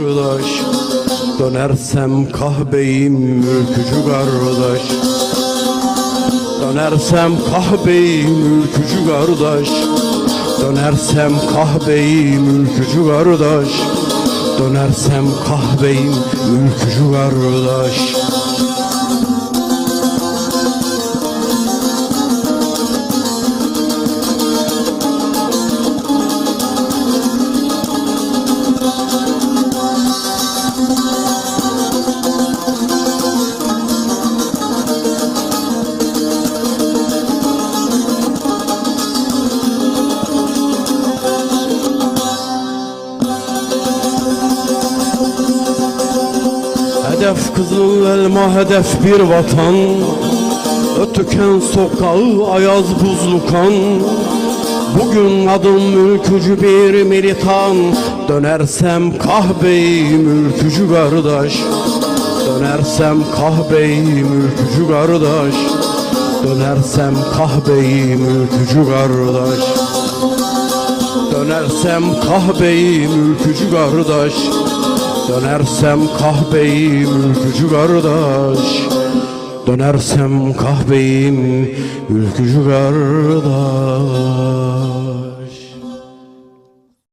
kardeş. Dönersem kahbeyim ülkücü kardeş. Dönersem kahbeyim ülkücü kardeş. Dönersem kahbeyim ülkücü kardeş. Dönersem kahbeyim ülkücü kardeş Hedef kızıl elma hedef bir vatan. Ötüken sokağı ayaz buzlu kan. Bugün adım ülkücü bir militan. Dönersem kahbeyim ülkücü kardeş. Dönersem kahbeyim ülkücü kardeş. Dönersem kahbeyim ülkücü kardeş. Dönersem kahbeyim ülkücü kardeş Dönersem kahbeyim ülkücü kardeş. Dönersem kahbeyim ülkücü kardeş